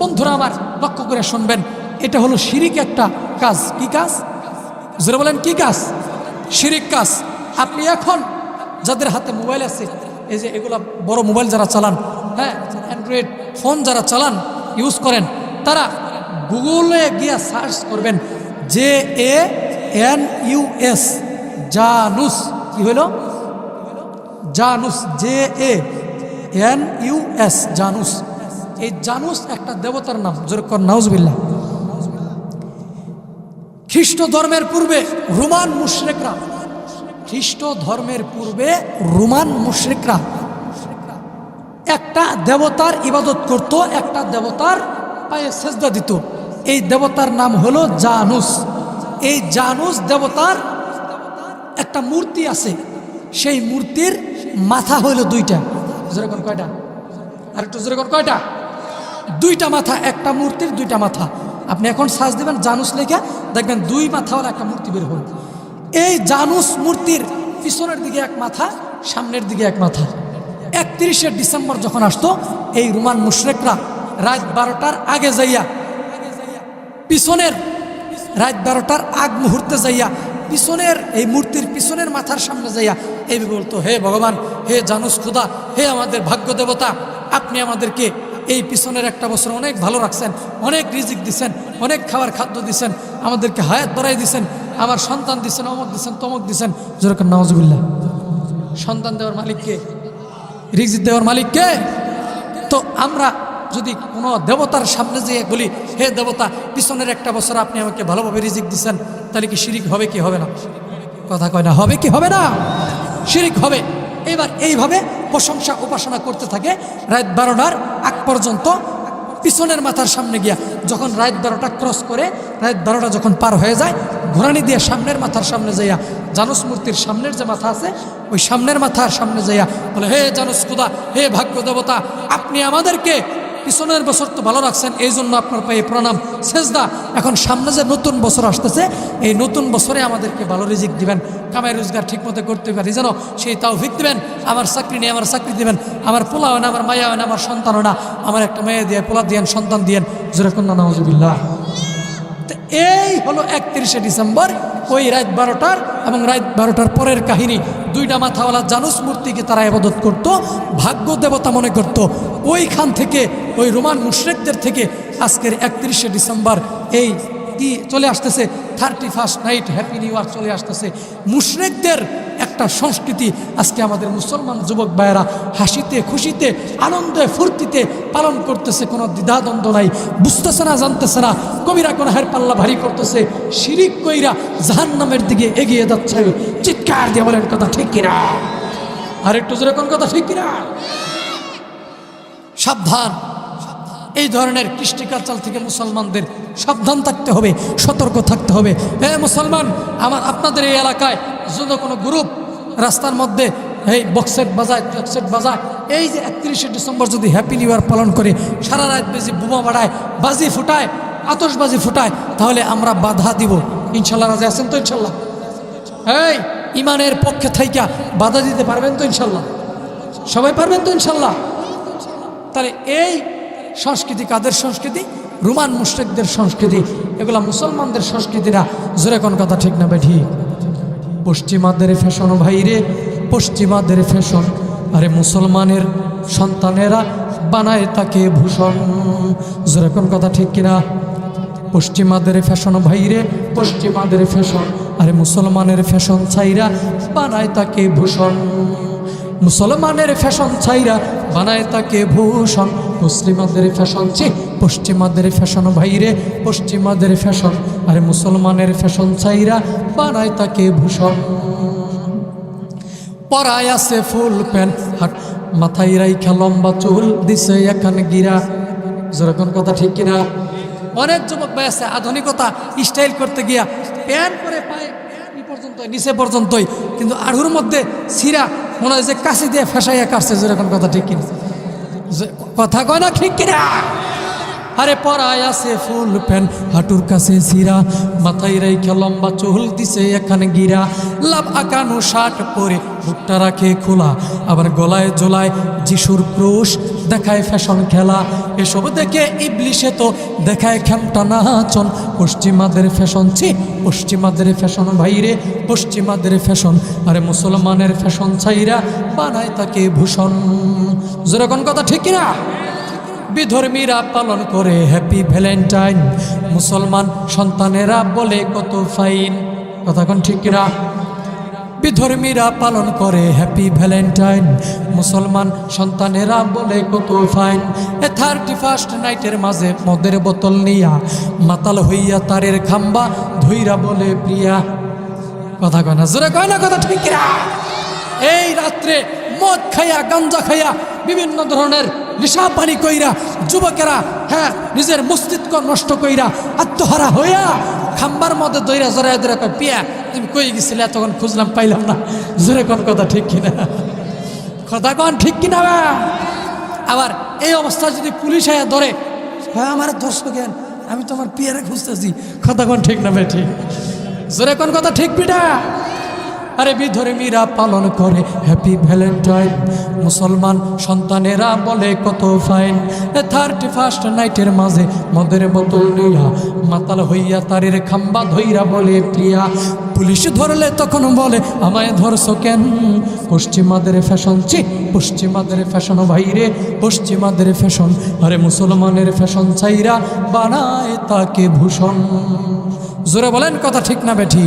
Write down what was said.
বন্ধুরা আমার লক্ষ্য করে শুনবেন। এটা হলো শিরিক একটা কাজ। কি কাজ? জোরে বলেন, কি কাজ? শিরিক কাজ। আপনি এখন যাদের হাতে মোবাইল আছে, এই যে এগুলা বড় মোবাইল যারা চালান হ্যাঁ অ্যান্ড্রয়েড ফোন যারা চালান ইউজ করেন, তারা গুগলে গিয়া সার্চ করবেন J A N U S Janus কি হইল? Janus J A N U S Janus এই জানুস একটা দেবতার নাম যেরকম নাউজবিল্লা খ্রিস্ট ধর্মের পূর্বে রোমান মুশরেকরা খ্রিস্ট ধর্মের পূর্বে রোমান মুশরিকরা একটা দেবতার ইবাদত করত, একটা দেবতার পায়ে সেজদা দিত। এই দেবতার নাম হলো জানুস। এই জানুস দেবতার একটা মূর্তি আছে, সেই মূর্তির মাথা হইল দুইটা। যেরকম কয়টা? আর একটু যেরকম কয়টা? দুইটা মাথা, একটা মূর্তির দুইটা মাথা। আপনি এখন সাজ দেবেন জানুস লেখা, দেখবেন দুই মাথাওয়ালা একটা মূর্তি বের হবে এই জানুস মূর্তির পিছনের দিকে এক মাথা, সামনের দিকে এক মাথা। একত্রিশে ডিসেম্বর যখন আসতো, এই রোমান মুশরেকরা রাত বারোটার আগে যাইয়া, পিছনের রাত বারোটার আগ মুহূর্তে যাইয়া, পিছনের, এই মূর্তির পিছনের মাথার সামনে যাইয়া এই বলতো, হে ভগবান, হে জানুস খুদা, হে আমাদের ভাগ্য দেবতা আপনি আমাদেরকে এই পিছনের একটা বছর অনেক ভালো রাখছেন, অনেক রিজিক দিছেন, অনেক খাবার খাদ্য দিছেন, আমাদেরকে হায়াত বাড়াই দিছেন, আমার সন্তান দিছেন, অমক দিছেন, তমক দিছেন। যেরকম নওয়াজবিল্লা সন্তান দেওয়ার মালিককে রিজিক দেওয়ার মালিককে তো আমরা যদি কোনো দেবতার সামনে যেয়ে বলি, হে দেবতা, পিছনের একটা বছর আপনি আমাকে ভালোভাবে রিজিক দিচ্ছেন তাহলে কি শিরিক হবে কি হবে না? কথা কয় না, হবে কি হবে না? শিরিক হবে। এবার এইভাবে প্রশংসা উপাসনা করতে থাকে, রাত বারোটার আগ পর্যন্ত পিছনের মাথার সামনে গিয়া যখন রাত বারোটা ক্রস করে, রাত বারোটা যখন পার হয়ে যায় ঘোরানি দিয়ে সামনের মাথার সামনে যাইয়া জানুস মূর্তির সামনের যে মাথা আছে, ওই সামনের মাথার সামনে যাইয়া বলে, হে জানুস খুদা, হে ভাগ্য দেবতা, আপনি আমাদেরকে পিছনের বছর তো ভালো রাখছেন, এই জন্য আপনার পায়ে প্রণাম। সেজদা, এখন সামনে যে নতুন বছর আসতেছে, এই নতুন বছরে আমাদেরকে ভালো রিজিক দিবেন, কামাই রোজগার ঠিক মতো করতে পারি, যেন সেই তাও ভিক দিবেন, আমার চাকরি নিয়ে আমার চাকরি দিবেন, আমার পোলা হয় না, আমার মায়া হয় না, আমার সন্তান না, আমার একটা মেয়ে দিয়ে পোলা দিয়েন, সন্তান দিয়েন জোরেকন্যা নওয়াজুবিল্লাহ তো এই হলো একত্রিশে ডিসেম্বর, ওই রাত বারোটার এবং রাত বারোটার পরের কাহিনী, দুইটা মাথাওয়ালা জানুস মূর্তিকে তারা আবাদত করত, ভাগ্য দেবতা মনে করত, ওইখান থেকে, ওই রোমান মুশ্রেকদের থেকে আজকের একত্রিশে ডিসেম্বর, এই কি চলে আসতেছে? Thirty first night happy new year চলে আসতেছে। মুশরেকদের একটা সংস্কৃতি আজকে আমাদের মুসলমান যুবক ভাইয়েরা হাসিতে, খুশিতে, আনন্দে, ফুর্তিতে পালন করতেছে, কোনো দ্বিধাদ্বন্দ্ব নাই। বুঝতেছে না, জানতেছে না, কবিরা কোনো হের পাল্লা ভারী করতেছে, শিরিক কইরা জাহান নামের দিকে এগিয়ে যাচ্ছে। চিৎকার দিয়ে বলেন, কথা ঠিক কিনা? আর একটু জোরে কোন কথা ঠিক কিনা? সাবধান। এই ধরনের কৃষ্টি কালচার থেকে মুসলমানদের সাবধান থাকতে হবে, সতর্ক থাকতে হবে। হ্যাঁ মুসলমান, আমার, আপনাদের এই এলাকায় যদি কোনো গ্রুপ রাস্তার মধ্যে এই বক্সেট বাজায় ট্রাকসেট বাজায়, এই যে একত্রিশে ডিসেম্বর যদি হ্যাপি নিউ ইয়ার পালন করে, সারা রাত বেশি বোমা বাড়ায়, বাজি ফুটায় আতসবাজি ফুটায়, তাহলে আমরা বাধা দিব। ইনশাল্লাহ রাজা আছেন তো ইনশাল্লাহ? এই, ইমানের পক্ষে থাইকা বাধা দিতে পারবেন তো ইনশাল্লাহ? সবাই পারবেন তো ইনশাল্লাহ? তাহলে এই সংস্কৃতি কাদের সংস্কৃতি? রোমান মুশ্রিকদের সংস্কৃতি। এগুলা মুসলমানদের সংস্কৃতিরা, জোরে কোন কথা ঠিক না বেঠি পশ্চিমাদের ফ্যাশন ভাইরে পশ্চিমাদের ফ্যাশন। আরে মুসলমানের সন্তানেরা বানায় তাকে ভূষণ। জোরে কোন কথা ঠিক কিনা? পশ্চিমাদের ফ্যাশন ভাইরে পশ্চিমাদের ফ্যাশন। আরে মুসলমানের ফ্যাশন ছাইরা বানায় তাকে ভূষণ। মুসলমানের ফ্যাশন ছাইরা বানায় তাকে ভূষণ। মুসলিমাদের ফ্যাশন চি পশ্চিমাদের ফ্যাশন ভাইরে, পশ্চিমাদের ফ্যাশন। আরে মুসলমানের ফ্যাশন চাইরা বানায় তাকে ভূষণ। পরায় আছে ফুল প্যান্ট, হাট, মাথায় রাইখা লম্বা চুল, দিছে এখান গিরা। যেরকম কথা ঠিক কিনা? অনেক যুবক ভাই আছে, আধুনিকতা, স্টাইল করতে গিয়া প্যান্ট করে পায়ে পর্যন্ত নিচে পর্যন্তই। কিন্তু আড়ুর মধ্যে সিরা মনে হয় যে কাশি দিয়ে ফেসাইয়া কাটছে যেরকম কথা ঠিক কিনা। কথা কয় না, ঠিক কিনা? আরে পরায় আছে ফুল প্যান। হাঁটুর কাছে সিরা মাথায় রেখে লম্বা চুল দিছে এখানে গিরা। লাভ আকানো শার্ট পরে বুকটা রাখে খোলা। আবার গলায় জোলায় যিশুর ক্রুশ, দেখায় ফ্যাশন খেলা। এসব দেখে ইবলিশে তো দেখায় খেমটা নাচন। পশ্চিমাদের ফ্যাশন, ছি, পশ্চিমাদের ফ্যাশন ভাইরে, পশ্চিমাদের ফ্যাশন। আরে মুসলমানের ফ্যাশন ছাইরা বানায় তাকে ভূষণ। যেরকম কথা ঠিক কিনা? বিধর্মীরা পালন করে হ্যাপি ভ্যালেন্টাইন মুসলমান সন্তানেরা বলে কত ফাইন কথা কোন ঠিক কিনা? বিধর্মীরা পালন করে হ্যাপি ভ্যালেন্টাইন মুসলমান সন্তানেরা বলে কত ফাইন এ থার্টি ফার্স্ট নাইটের মাঝে মদের বোতল নিয়া, মাতাল হইয়া তারের খাম্বা ধুইরা বলে প্রিয়া। কথা কয় না? জোরে কয় না কথা ঠিক এই রাত্রে মদ খাইয়া, গাঞ্জা খাইয়া বিভিন্ন ধরনের নেশা পানি কইরা, যুবকেরা হ্যাঁ নিজের মস্তিষ্ক নষ্ট কইরা, আত্মহারা হইয়া খাম্বার মধ্যে দইরা জোরে দইরা কয়, পিয়া, তুমি কই গেছিলে? তখন খুঁজলাম, পাইলাম না। জোরে কোন কথা ঠিক কিনা? কথা কন ঠিক কিনা? আবার এই অবস্থা যদি পুলিশ আয়া ধরে হ্যাঁ আমার দর্শক জ্ঞান আমি তোমার পিয়ারে খুঁজতেছি। কথা কন ঠিক না ভাই, ঠিক? জোরে কোন কথা ঠিক পিটা আরে বিধর্মীরা পালন করে। হ্যাপি ভ্যালেন্টাইন মুসলমান সন্তানেরা বলে কত ফাইন থার্টি ফার্স্ট নাইটের মাঝে মদের বোতল নিয়া মাতাল হইয়া তারের খাম্বা ধইরা বলে, প্রিয়া, পুলিশ ধরলে তখন বলে, আমায় ধরছো কেন? পশ্চিমাদের ফ্যাশন চি পশ্চিমাদের ফ্যাশন ভাইরে, পশ্চিমাদের ফ্যাশন আরে মুসলমানের ফ্যাশন চাইরা বানায় তাকে ভূষণ। জোরে বলেন কথা ঠিক না বেঠি।